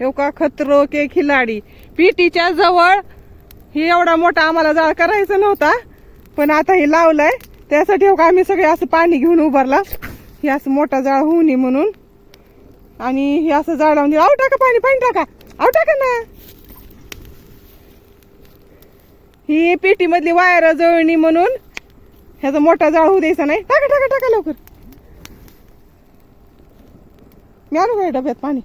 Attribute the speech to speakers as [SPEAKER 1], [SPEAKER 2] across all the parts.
[SPEAKER 1] हो का? खतरो के खिलाडी. पीटीच्या जवळ ही एवढा मोठा आम्हाला जाळ करायचा नव्हता पण आता हे लावलंय. त्यासाठी हो का आम्ही सगळे असं पाणी घेऊन उभारला. हे असं मोठा जाळ होऊ नये म्हणून. आणि हे असं जाळ लावून आव टाका पाणी पाणी टाका. आव टाका ना. ही पेटी मधली वायर जळणी म्हणून ह्याचा मोठा जाळ होऊ द्यायचा नाही. टाका टाका टाका लवकर. मी आलो का डब्यात पाणी?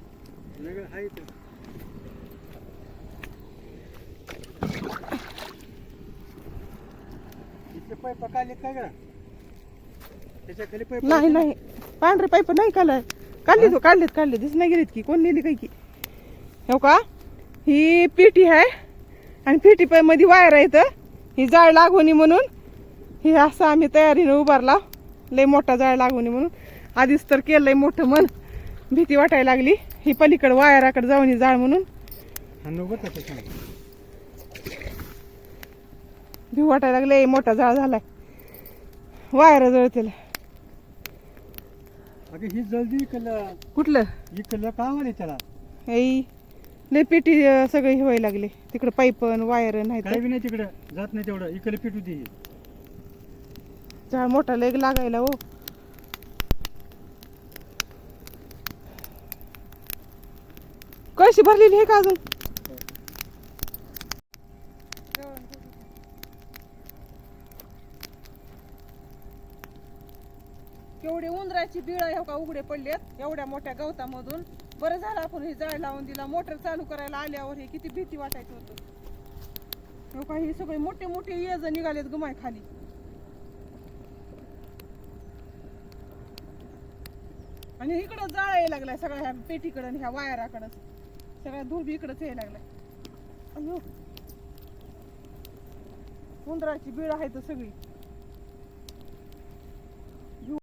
[SPEAKER 2] पाईप काढले काय त्याच्याखाली पाईप
[SPEAKER 1] नाही नाही. पांढरे पाईप नाही काढलाय काढली तो काढलेत काढले दिस नाही गेलीत की. कोण नेली काय की? हो का? ही पेटी आहे. आणि पेटी पायमध्ये वायर आहे इथं ही जाळ लागवणी म्हणून. हे असं आम्ही तयारीने उभारला. लय मोठा जाळ लागवणी म्हणून. आधीच तर केलंय मोठं मन. भीती वाटायला लागली. ही पलीकडे वायराकडे जाऊन ही जाळ म्हणून. भीव वाटायला लागले मोठा जाळ झालाय. वायर जळतील.
[SPEAKER 2] अगं ही जल्दी इकडलं.
[SPEAKER 1] कुठलं?
[SPEAKER 2] इकडलं का आले त्याला?
[SPEAKER 1] आई लय पेटी सगळे हे व्हायला लागले. तिकडे पाईप वायर नाही
[SPEAKER 2] काय बी नाही तिकडं. जात नाही तेवढं. इकडे पिटू दे.
[SPEAKER 1] झाड मोठा लेग लागायला हो. कळशी भरलेली आहे का अजून? केवढे उंदराची बिळ हो का उघडे पडलेत एवढ्या मोठ्या गवतामधून. बरं झालं आपण हे जाळ लावून दिला. मोटर चालू करायला आल्यावर हे किती भीती वाटायचं होतं. का हे सगळे मोठे मोठे येज निघालेत गुमाय खाली. आणि इकडं जाळ यायला लागलाय सगळ्या ह्या पेटीकडं ह्या वायराकडं. सगळ्या धूब बी इकडंच यायला लागलाय. अयो उंदराची बीळ आहे तर सगळी.